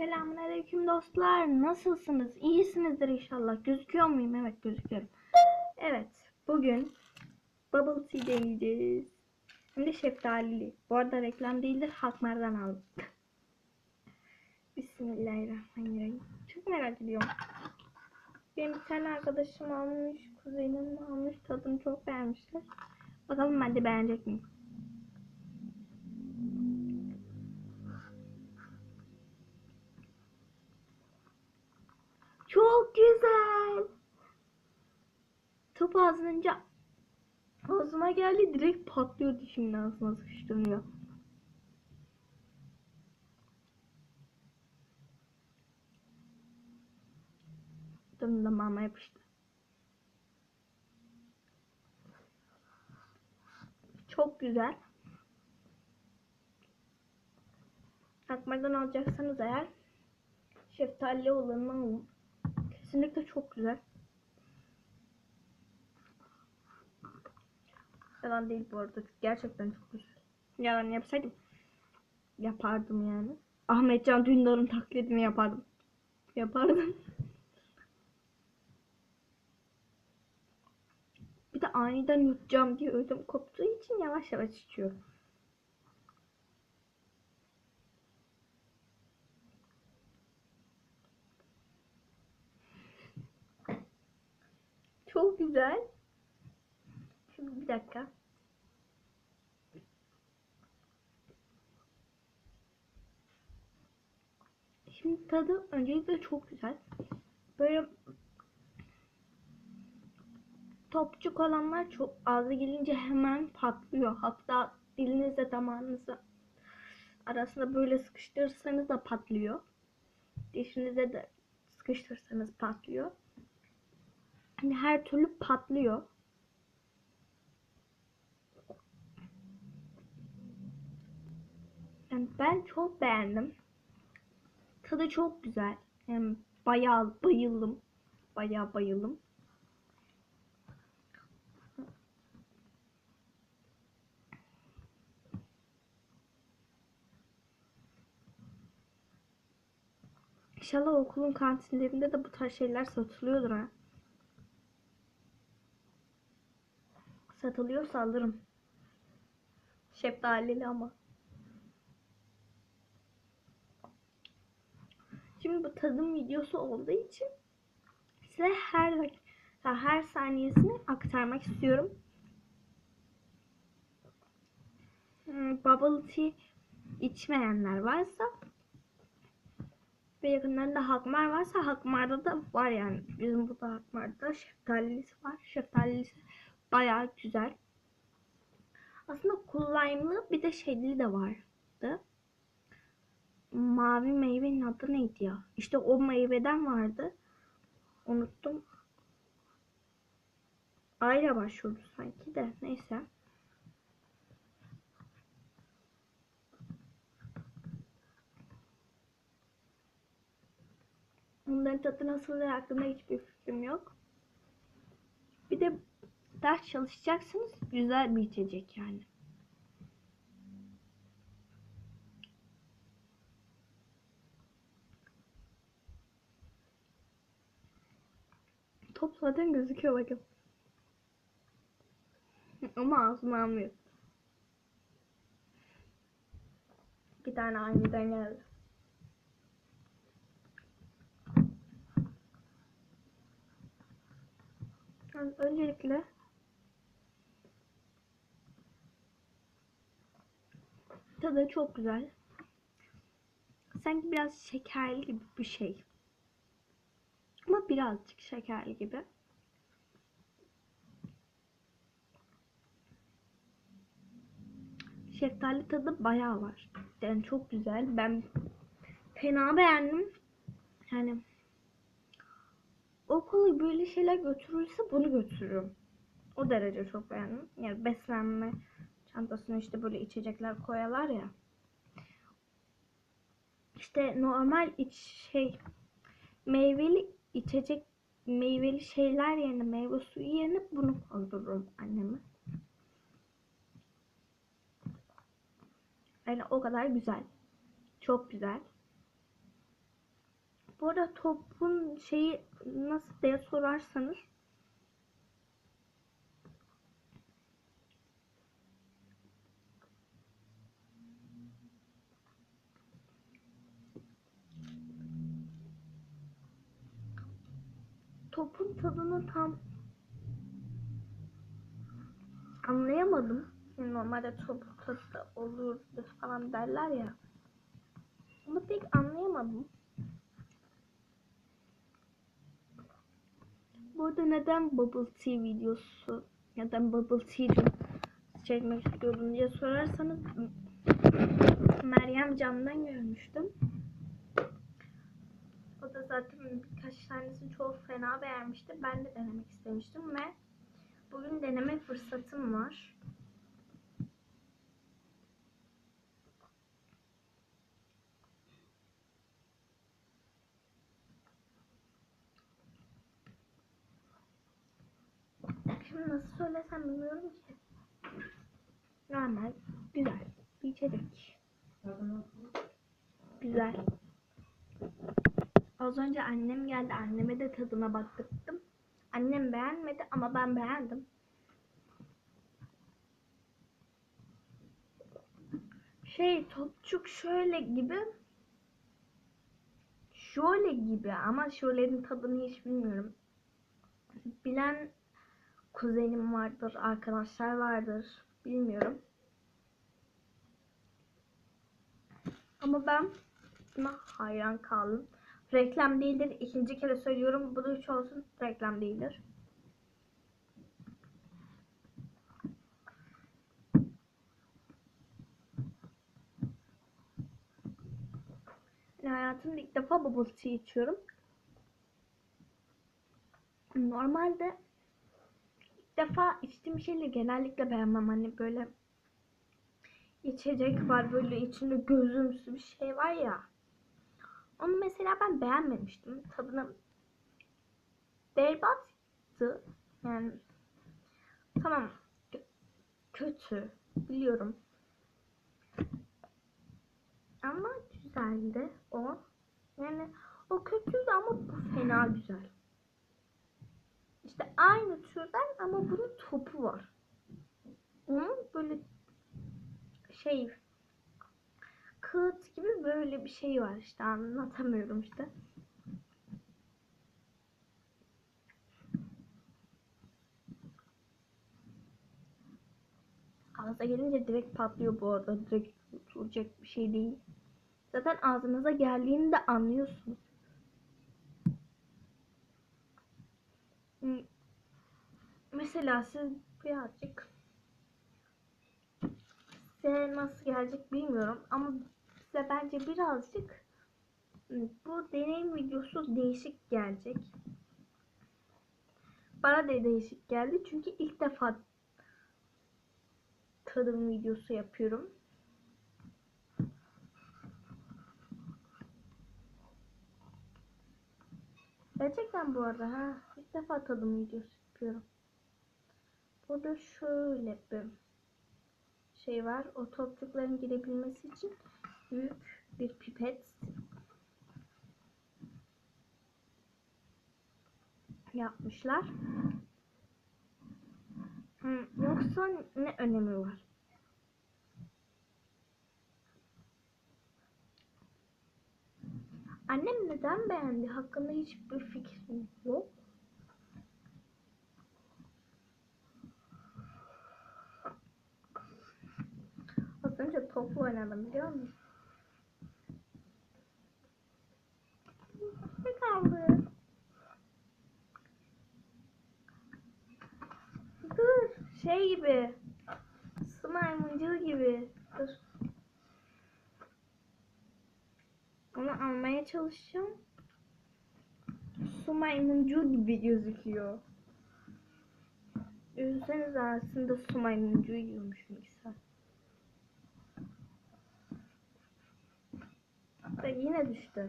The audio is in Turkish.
Selamünaleyküm dostlar. Nasılsınız? İyisinizdir inşallah. Gözüküyor muyum? Evet gözüküyorum. Evet. Bugün bubble tea deneyeceğiz. Hem de şeftalili. Bu arada reklam değildir. Hakmar'dan aldım. Bismillahirrahmanirrahim. Çok merak ediyorum. Benim bir tane arkadaşım almış. Kuzenim almış. Tadını çok beğenmişler. Bakalım ben de beğenecek miyim? Çok güzel. Top ağzınca ağzıma geldi direkt patlıyor dişimin ağzına sıkıştırıyor. Dön damağıma yapıştı. Çok güzel. Akmardan alacaksanız eğer şeftali olanını alın. Kesinlikle çok güzel. Yalan değil bu arada. Gerçekten çok güzel. Yalan yapsaydım yapardım yani. Ahmetcan Dündar'ın taklidini yapardım. Yapardım. Bir de aniden yutacağım diye ödüm koptuğu için yavaş yavaş içiyorum. Çok güzel. Şimdi bir dakika. Şimdi tadı öncelikle çok güzel. Böyle topçuk olanlar çok ağza gelince hemen patlıyor. Hatta dilinizle damağınızı arasında böyle sıkıştırırsanız da patlıyor. Dişinize de sıkıştırırsanız patlıyor. Hani her türlü patlıyor. Yani ben çok beğendim. Tadı çok güzel. Yani bayağı bayıldım. Bayağı bayıldım. İnşallah okulun kantinlerinde de bu tarz şeyler satılıyordur ha. Satılıyorsa alırım. Şeftalili ama. Şimdi bu tadım videosu olduğu için size her dakika, her saniyesini aktarmak istiyorum. Hmm, Bubble tea içmeyenler varsa ve yakınlarında Hakmar varsa Hakmar'da da var yani. Bizim burada Hakmar'da şeftalisi var. Şeftalisi bayağı güzel. Aslında kullanımlı bir de şeyli de vardı. Mavi meyvenin adı neydi ya? İşte o meyveden vardı. Unuttum. Ayla başlıyordu sanki de. Neyse. Onların tadı nasıl hakkında hiçbir fikrim yok. Bir de ders çalışacaksınız. Güzel bir içecek yani. Top zaten gözüküyor bakın. Ama ağzıma almıyor. Bir tane aniden geldi. Öncelikle tadı çok güzel. Sanki biraz şekerli gibi bir şey. Ama birazcık şekerli gibi. Şeftali tadı bayağı var. Yani çok güzel. Ben fena beğendim. Yani okula böyle şeyler götürülse bunu götürürüm. O derece çok beğendim. Yani beslenme çantasına işte böyle içecekler koyarlar ya. İşte normal iç şey meyveli içecek meyveli şeyler yerine meyve suyu yerine bunu koydururum anneme. Yani o kadar güzel. Çok güzel. Bu arada topun şeyi nasıl diye sorarsanız topun tadını tam anlayamadım. Yani normalde topun tadı da olur falan derler ya. Onu pek anlayamadım. Bu arada neden Bubble Tea videosu neden Bubble Tea çekmek istiyordum diye sorarsanız Meryem Can'dan görmüştüm. Da zaten birkaç tanesini çok fena beğenmişti. Ben de denemek istemiştim ve bugün deneme fırsatım var. Şimdi nasıl söylesem bilmiyorum ki. Normal, güzel bir içecek. Güzel. Az önce annem geldi. Anneme de tadına baktırdım. Annem beğenmedi ama ben beğendim. Şey topçuk şöyle gibi şöyle gibi ama şölenin tadını hiç bilmiyorum. Bilen kuzenim vardır, arkadaşlar vardır. Bilmiyorum. Ama ben buna hayran kaldım. Reklam değildir. İkinci kere söylüyorum. Bu da üç olsun. Reklam değildir. Hayatımda ilk defa bubble tea içiyorum. Normalde ilk defa içtiğim şeyleri genellikle beğenmem. Hani böyle içecek var böyle içinde gözümsü bir şey var ya. Onu mesela ben beğenmemiştim. Tadını berbattı. Yani tamam kö- kötü biliyorum. Ama güzeldi o. Yani o kötüydü ama bu fena güzel. İşte aynı türden ama bunun topu var. Onun böyle şey kağıt gibi böyle bir şey var işte anlatamıyorum işte. Ağza gelince direkt patlıyor bu arada. Direkt yutulacak bir şey değil. Zaten ağzınıza geldiğini de anlıyorsunuz. Mesela siz birazcık size nasıl gelecek bilmiyorum ama size bence birazcık hmm, bu deneyim videosu değişik gelecek. Bana da değişik geldi çünkü ilk defa tadım videosu yapıyorum. Gerçekten bu arada ha ilk defa tadım videosu yapıyorum. Burada şöyle bir şey var. O topçukların girebilmesi için büyük bir pipet yapmışlar. Hı, Yoksa ne önemi var? Annem neden beğendi? Hakkında hiçbir fikrim yok. Az önce topla oynadım biliyor musun? Ne kaldı? Dur. Şey gibi. Maymuncuğu gibi. Dur. Onu almaya çalışacağım. Su maymuncuğu gibi gözüküyor. Düşünsenize aslında su maymuncuğu yiyormuş misal. Ve yine düştü.